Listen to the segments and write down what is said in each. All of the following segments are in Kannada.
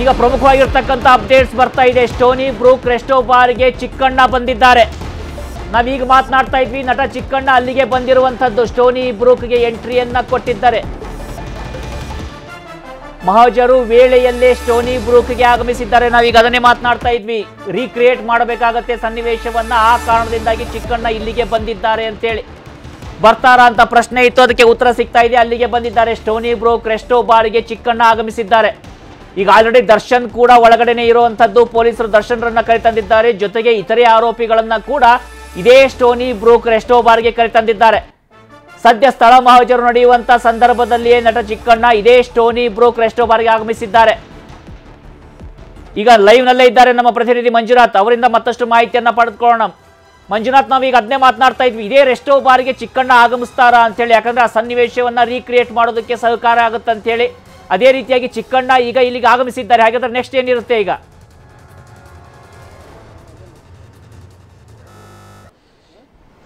ಈಗ ಪ್ರಮುಖವಾಗಿರ್ತಕ್ಕಂಥ ಅಪ್ಡೇಟ್ಸ್ ಬರ್ತಾ ಇದೆ. ಸ್ಟೋನಿ, ಬ್ರೂಕ್ ಬಾರ್ಗೆ ಚಿಕ್ಕಣ್ಣ ಬಂದಿದ್ದಾರೆ. ನಾವೀಗ ಮಾತನಾಡ್ತಾ ಇದ್ವಿ, ನಟ ಚಿಕ್ಕಣ್ಣ ಅಲ್ಲಿಗೆ ಬಂದಿರುವಂಥದ್ದು. ಸ್ಟೋನಿ, ಬ್ರೂಕ್ಗೆ ಎಂಟ್ರಿಯನ್ನ ಕೊಟ್ಟಿದ್ದಾರೆ. ಮಹಾಜರು ವೇಳೆಯಲ್ಲೇ ಸ್ಟೋನಿ, ಬ್ರೂಕ್ಗೆ ಆಗಮಿಸಿದ್ದಾರೆ. ನಾವೀಗ ಅದನ್ನೇ ಮಾತನಾಡ್ತಾ ಇದ್ವಿ. ರೀಕ್ರಿಯೇಟ್ ಮಾಡಬೇಕಾಗತ್ತೆ ಸನ್ನಿವೇಶವನ್ನು. ಆ ಕಾರಣದಿಂದಾಗಿ ಚಿಕ್ಕಣ್ಣ ಇಲ್ಲಿಗೆ ಬಂದಿದ್ದಾರೆ ಅಂತೇಳಿ. ಬರ್ತಾರಾ ಅಂತ ಪ್ರಶ್ನೆ ಇತ್ತು. ಅದಕ್ಕೆ ಉತ್ತರ ಸಿಗ್ತಾ ಇದೆ. ಅಲ್ಲಿಗೆ ಬಂದಿದ್ದಾರೆ ಸ್ಟೋನಿ, ಬ್ರೂಕ್, ರೆಸ್ಟೋ ಬಾರ್ಗೆ ಚಿಕ್ಕಣ್ಣ ಆಗಮಿಸಿದ್ದಾರೆ. ಈಗ ಆಲ್ರೆಡಿ ದರ್ಶನ್ ಕೂಡ ಒಳಗಡೆನೆ ಇರುವಂತದ್ದು ಪೊಲೀಸರು ದರ್ಶನ್ರನ್ನ ಕರೆತಂದಿದ್ದಾರೆ. ಜೊತೆಗೆ ಇತರೆ ಆರೋಪಿಗಳನ್ನ ಕೂಡ ಇದೇ ಸ್ಟೋನಿ ಬ್ರೋಕ್ ರೆಸ್ಟೋ ಬಾರ್ಗೆ ಕರೆತಂದಿದ್ದಾರೆ. ಸದ್ಯ ಸ್ಥಳ ಮಹಾಜರು ನಡೆಯುವಂತ ಸಂದರ್ಭದಲ್ಲಿಯೇ ನಟ ಚಿಕ್ಕಣ್ಣ ಇದೇ ಸ್ಟೋನಿ ಬ್ರೋಕ್ ರೆಸ್ಟೋ ಬಾರ್ಗೆ ಆಗಮಿಸಿದ್ದಾರೆ. ಈಗ ಲೈವ್ ನಲ್ಲೇ ಇದ್ದಾರೆ ನಮ್ಮ ಪ್ರತಿನಿಧಿ ಮಂಜುನಾಥ್. ಅವರಿಂದ ಮತ್ತಷ್ಟು ಮಾಹಿತಿಯನ್ನ ಪಡೆದುಕೊಳ್ಳೋಣ. ಮಂಜುನಾಥ್, ನಾವೀಗ ಅದನ್ನೇ ಮಾತನಾಡ್ತಾ ಇದ್ವಿ. ಇದೇ ರೆಸ್ಟೋ ಬಾರಿಗೆ ಚಿಕ್ಕಣ್ಣ ಆಗಮಿಸ್ತಾರ ಅಂತೇಳಿ. ಯಾಕಂದ್ರೆ ಆ ಸನ್ನಿವೇಶವನ್ನ ರೀಕ್ರಿಯೇಟ್ ಮಾಡೋದಕ್ಕೆ ಸಹಕಾರ ಆಗುತ್ತೆ ಅಂತೇಳಿ ಅದೇ ರೀತಿಯಾಗಿ ಚಿಕ್ಕಣ್ಣ ಈಗ ಇಲ್ಲಿಗೆ ಆಗಮಿಸಿದ್ದಾರೆ. ಹಾಗಾದ್ರೆ ನೆಕ್ಸ್ಟ್ ಏನಿರುತ್ತೆ ಈಗ?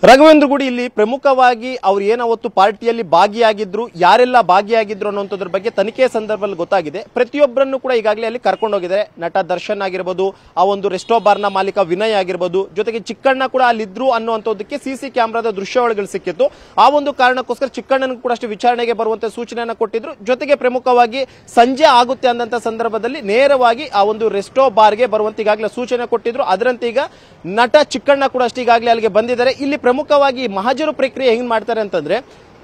ರಾಘವೇಂದ್ರ ಗುಡಿ ಇಲ್ಲಿ ಪ್ರಮುಖವಾಗಿ ಅವ್ರು ಏನವತ್ತು ಪಾರ್ಟಿಯಲ್ಲಿ ಭಾಗಿಯಾಗಿದ್ರು, ಯಾರೆಲ್ಲ ಭಾಗಿಯಾಗಿದ್ರು ಅನ್ನುವಂಥದ್ರ ಬಗ್ಗೆ ತನಿಖೆ ಸಂದರ್ಭದಲ್ಲಿ ಗೊತ್ತಾಗಿದೆ. ಪ್ರತಿಯೊಬ್ಬರನ್ನು ಕೂಡ ಈಗಾಗಲೇ ಅಲ್ಲಿ ಕರ್ಕೊಂಡು ಹೋಗಿದ್ದಾರೆ. ನಟ ದರ್ಶನ್ ಆಗಿರ್ಬೋದು, ಆ ಒಂದು ರೆಸ್ಟೋ ಬಾರ್ನ ಮಾಲೀಕ ವಿನಯ್ ಆಗಿರ್ಬೋದು, ಜೊತೆಗೆ ಚಿಕ್ಕಣ್ಣ ಕೂಡ ಅಲ್ಲಿದ್ರು ಅನ್ನುವಂಥದ್ದಕ್ಕೆ ಸಿಸಿ ಕ್ಯಾಮ್ರಾದ ದೃಶ್ಯಾವಳಿಗಳು ಸಿಕ್ಕಿತ್ತು. ಆ ಒಂದು ಕಾರಣಕ್ಕೋಸ್ಕರ ಚಿಕ್ಕಣ್ಣನ ಕೂಡ ಅಷ್ಟು ವಿಚಾರಣೆಗೆ ಬರುವಂತ ಸೂಚನೆಯನ್ನ ಕೊಟ್ಟಿದ್ರು. ಜೊತೆಗೆ ಪ್ರಮುಖವಾಗಿ ಸಂಜೆ ಆಗುತ್ತೆ ಅಂದಂತ ಸಂದರ್ಭದಲ್ಲಿ ನೇರವಾಗಿ ಆ ಒಂದು ರೆಸ್ಟೋ ಬಾರ್ಗೆ ಬರುವಂತ ಈಗಾಗಲೇ ಸೂಚನೆ ಕೊಟ್ಟಿದ್ರು. ಅದರಂತೆ ಈಗ ನಟ ಚಿಕ್ಕಣ್ಣ ಕೂಡ ಅಷ್ಟು ಈಗಾಗಲೇ ಅಲ್ಲಿಗೆ ಬಂದಿದ್ದಾರೆ. ಇಲ್ಲಿ ಪ್ರಮುಖವಾಗಿ ಮಹಾಜರು ಪ್ರಕ್ರಿಯೆ ಹೆಂಗ್ ಮಾಡ್ತಾರೆ ಅಂತಂದ್ರೆ,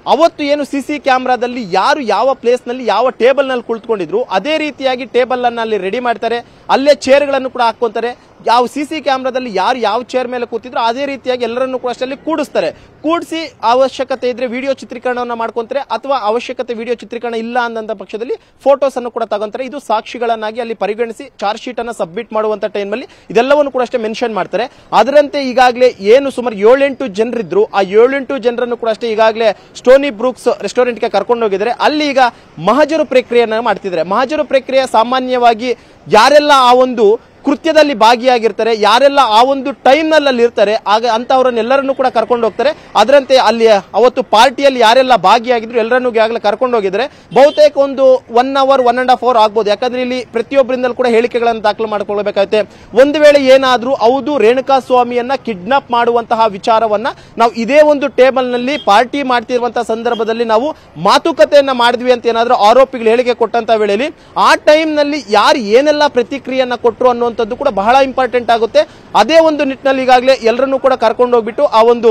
ಅವತ್ತು ಏನು ಸಿ ಸಿ ಕ್ಯಾಮ್ರಾದಲ್ಲಿ ಯಾರು ಯಾವ ಪ್ಲೇಸ್ನಲ್ಲಿ ಯಾವ ಟೇಬಲ್ನಲ್ಲಿ ಕುಳಿತುಕೊಂಡಿದ್ರು, ಅದೇ ರೀತಿಯಾಗಿ ಟೇಬಲ್ ಅನ್ನ ಅಲ್ಲಿ ರೆಡಿ ಮಾಡ್ತಾರೆ, ಅಲ್ಲೇ ಚೇರ್ಗಳನ್ನು ಕೂಡ ಹಾಕೊಂತಾರೆ ಯಾವ ಸಿ ಸಿ ಕ್ಯಾಮ್ರಾದಲ್ಲಿ ಯಾರು ಯಾವ ಚೇರ್ ಮೇಲೆ ಕೂತಿದ್ರು ಅದೇ ರೀತಿಯಾಗಿ ಎಲ್ಲರನ್ನು ಕೂಡ ಅಷ್ಟಲ್ಲಿ ಕೂಡಿಸ್ತಾರೆ. ಕೂಡಿಸಿ ಅವಶ್ಯಕತೆ ಇದ್ರೆ ವಿಡಿಯೋ ಚಿತ್ರೀಕರಣವನ್ನು ಮಾಡ್ಕೊಂತಾರೆ ಅಥವಾ ಅವಶ್ಯಕತೆ ವಿಡಿಯೋ ಚಿತ್ರೀಕರಣ ಇಲ್ಲ ಅಂದಂತ ಪಕ್ಷದಲ್ಲಿ ಫೋಟೋಸ್ ಅನ್ನು ಕೂಡ ತಗೊಂತಾರೆ. ಇದು ಸಾಕ್ಷಿಗಳನ್ನಾಗಿ ಅಲ್ಲಿ ಪರಿಗಣಿಸಿ ಚಾರ್ಜ್ ಶೀಟ್ ಅನ್ನು ಸಬ್ಮಿಟ್ ಮಾಡುವಂತ ಟೈಮಲ್ಲಿ ಇದೆಲ್ಲವನ್ನು ಕೂಡ ಅಷ್ಟೇ ಮೆನ್ಷನ್ ಮಾಡ್ತಾರೆ. ಅದರಂತೆ ಈಗಾಗಲೇ ಏನು ಸುಮಾರು ಏಳೆಂಟು ಜನರಿದ್ರು, ಆ ಏಳೆಂಟು ಜನರನ್ನು ಕೂಡ ಅಷ್ಟೇ ಈಗಾಗಲೇ ಸ್ಟೋನಿ ಬ್ರೂಕ್ಸ್ ರೆಸ್ಟೋರೆಂಟ್ಗೆ ಕರ್ಕೊಂಡು ಹೋಗಿದ್ದಾರೆ. ಅಲ್ಲಿ ಈಗ ಮಹಜರು ಪ್ರಕ್ರಿಯೆಯನ್ನು ಮಾಡ್ತಿದ್ದಾರೆ. ಮಹಜರು ಪ್ರಕ್ರಿಯೆ ಸಾಮಾನ್ಯವಾಗಿ ಯಾರೆಲ್ಲ ಆ ಒಂದು ಕೃತ್ಯದಲ್ಲಿ ಭಾಗಿಯಾಗಿರ್ತಾರೆ, ಯಾರೆಲ್ಲ ಆ ಒಂದು ಟೈಮ್ನಲ್ಲಿ ಅಲ್ಲಿ ಇರ್ತಾರೆ ಆಗ ಅಂಥವ್ರನ್ನೆಲ್ಲರನ್ನೂ ಕೂಡ ಕರ್ಕೊಂಡು ಹೋಗ್ತಾರೆ. ಅದರಂತೆ ಅಲ್ಲಿ ಅವತ್ತು ಪಾರ್ಟಿಯಲ್ಲಿ ಯಾರೆಲ್ಲ ಭಾಗಿಯಾಗಿದ್ರು, ಎಲ್ಲರನ್ನೂ ಆಗಲೇ ಕರ್ಕೊಂಡು ಹೋಗಿದ್ರೆ, ಬಹುತೇಕ ಒಂದು one hour one and half hour ಆಗ್ಬೋದು. ಯಾಕಂದ್ರೆ ಇಲ್ಲಿ ಪ್ರತಿಯೊಬ್ಬರಿಂದಲೂ ಕೂಡ ಹೇಳಿಕೆಗಳನ್ನು ದಾಖಲು ಮಾಡಿಕೊಳ್ಬೇಕಾಗುತ್ತೆ ಒಂದು ವೇಳೆ ಏನಾದರೂ, ಹೌದು, ರೇಣುಕಾ ಸ್ವಾಮಿಯನ್ನ ಕಿಡ್ನಾಪ್ ಮಾಡುವಂತಹ ವಿಚಾರವನ್ನ ನಾವು ಇದೇ ಒಂದು ಟೇಬಲ್ನಲ್ಲಿ ಪಾರ್ಟಿ ಮಾಡ್ತಿರುವಂತಹ ಸಂದರ್ಭದಲ್ಲಿ ನಾವು ಮಾತುಕತೆಯನ್ನ ಮಾಡಿದ್ವಿ ಅಂತ ಏನಾದರೂ ಆರೋಪಿಗಳು ಹೇಳಿಕೆ ಕೊಟ್ಟಂತ ವೇಳೆಯಲ್ಲಿ ಆ ಟೈಮ್ನಲ್ಲಿ ಯಾರು ಏನೆಲ್ಲ ಪ್ರತಿಕ್ರಿಯೆಯನ್ನ ಕೊಟ್ಟರು ಅನ್ನುವಂಥದ್ದು ಕೂಡ ಬಹಳ ಇಂಪಾರ್ಟೆಂಟ್ ಆಗುತ್ತೆ. ಅದೇ ಒಂದು ನಿಟ್ಟಿನಲ್ಲಿ ಈಗಾಗಲೇ ಎಲ್ಲರನ್ನೂ ಕೂಡ ಕರ್ಕೊಂಡು ಹೋಗ್ಬಿಟ್ಟು ಆ ಒಂದು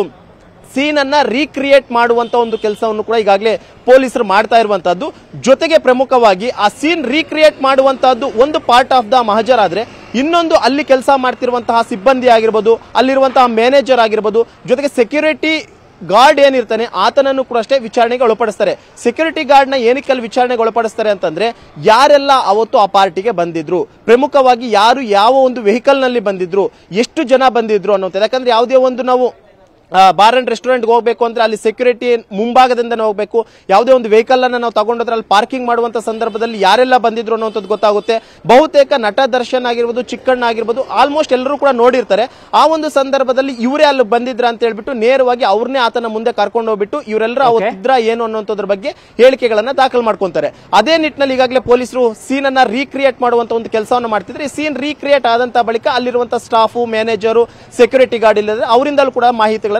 ಸೀನ್ ಅನ್ನ ರೀಕ್ರಿಯೇಟ್ ಮಾಡುವಂತ ಒಂದು ಕೆಲಸವನ್ನು ಕೂಡ ಈಗಾಗಲೇ ಪೊಲೀಸರು ಮಾಡ್ತಾ ಇರುವಂಥದ್ದು ಜೊತೆಗೆ ಪ್ರಮುಖವಾಗಿ ಆ ಸೀನ್ ರೀಕ್ರಿಯೇಟ್ ಮಾಡುವಂತಹದ್ದು ಒಂದು ಪಾರ್ಟ್ ಆಫ್ ದ ಮಹಜರ್ ಆದ್ರೆ ಇನ್ನೊಂದು ಅಲ್ಲಿ ಕೆಲಸ ಮಾಡ್ತಿರುವಂತಹ ಸಿಬ್ಬಂದಿ ಆಗಿರ್ಬೋದು, ಅಲ್ಲಿರುವಂತಹ ಮ್ಯಾನೇಜರ್ ಆಗಿರ್ಬೋದು, ಜೊತೆಗೆ ಸೆಕ್ಯೂರಿಟಿ ಗಾರ್ಡ್ ಏನಿರ್ತಾನೆ, ಆತನನ್ನು ಕೂಡ ಅಷ್ಟೇ ವಿಚಾರಣೆಗೆ ಒಳಪಡಿಸ್ತಾರೆ. ಸೆಕ್ಯೂರಿಟಿ ಗಾರ್ಡ್ನ ಏನಕ್ಕೆ ಅಲ್ಲಿ ವಿಚಾರಣೆಗೆ ಒಳಪಡಿಸ್ತಾರೆ ಅಂತಂದ್ರೆ, ಯಾರೆಲ್ಲ ಅವತ್ತು ಆ ಪಾರ್ಟಿಗೆ ಬಂದಿದ್ರು, ಪ್ರಮುಖವಾಗಿ ಯಾರು ಯಾವ ಒಂದು ವೆಹಿಕಲ್ನಲ್ಲಿ ಬಂದಿದ್ರು, ಎಷ್ಟು ಜನ ಬಂದಿದ್ರು ಅನ್ನೋದು ಯಾಕಂದ್ರೆ ಯಾವುದೇ ಒಂದು ನಾವು ಬಾರ್ ಅಂಡ್ ರೆಸ್ಟೋರೆಂಟ್ ಹೋಗಬೇಕು ಅಂದ್ರೆ ಅಲ್ಲಿ ಸೆಕ್ಯೂರಿಟಿ ಮುಂಭಾಗದಿಂದನೇ ಹೋಗಬೇಕು. ಯಾವುದೇ ಒಂದು ವೆಹಿಕಲ್ ಅನ್ನ ನಾವು ತಗೊಂಡೋದ್ರೆ ಅಲ್ಲಿ ಪಾರ್ಕಿಂಗ್ ಮಾಡುವಂತ ಸಂದರ್ಭದಲ್ಲಿ ಯಾರೆಲ್ಲ ಬಂದಿದ್ರು ಅನ್ನೋಂಥದ್ದು ಗೊತ್ತಾಗುತ್ತೆ. ಬಹುತೇಕ ನಟ ದರ್ಶನ್ ಆಗಿರ್ಬೋದು ಚಿಕ್ಕಣ್ಣ ಆಗಿರ್ಬೋದು ಆಲ್ಮೋಸ್ಟ್ ಎಲ್ಲರೂ ಕೂಡ ನೋಡಿರ್ತಾರೆ. ಆ ಒಂದು ಸಂದರ್ಭದಲ್ಲಿ ಇವರೇ ಅಲ್ಲಿ ಬಂದಿದ್ರ ಅಂತ ಹೇಳ್ಬಿಟ್ಟು ನೇರವಾಗಿ ಅವ್ರನ್ನೇ ಆತನ ಮುಂದೆ ಕರ್ಕೊಂಡು ಹೋಗ್ಬಿಟ್ಟು ಇವರೆಲ್ಲರೂ ಅವತ್ತಿದ್ರ ಏನು ಅನ್ನೋಂಥದ್ರ ಬಗ್ಗೆ ಹೇಳಿಕೆಗಳನ್ನ ದಾಖಲು ಮಾಡ್ಕೊಂತಾರೆ. ಅದೇ ನಿಟ್ಟಿನಲ್ಲಿ ಈಗಾಗಲೇ ಪೊಲೀಸರು ಸೀನ್ ಅನ್ನ ರೀಕ್ರಿಯೇಟ್ ಮಾಡುವಂತ ಒಂದು ಕೆಲಸವನ್ನು ಮಾಡ್ತಿದ್ರೆ ಈ ಸೀನ್ ರೀಕ್ರಿಯೇಟ್ ಆದಂತ ಬಳಿಕ ಅಲ್ಲಿರುವಂತಹ ಸ್ಟಾಫು ಮ್ಯಾನೇಜರು ಸೆಕ್ಯೂರಿಟಿ ಗಾರ್ಡ್ ಇಲ್ಲದ್ರೆ ಅವರಿಂದಲೂ ಕೂಡ ಮಾಹಿತಿಗಳನ್ನ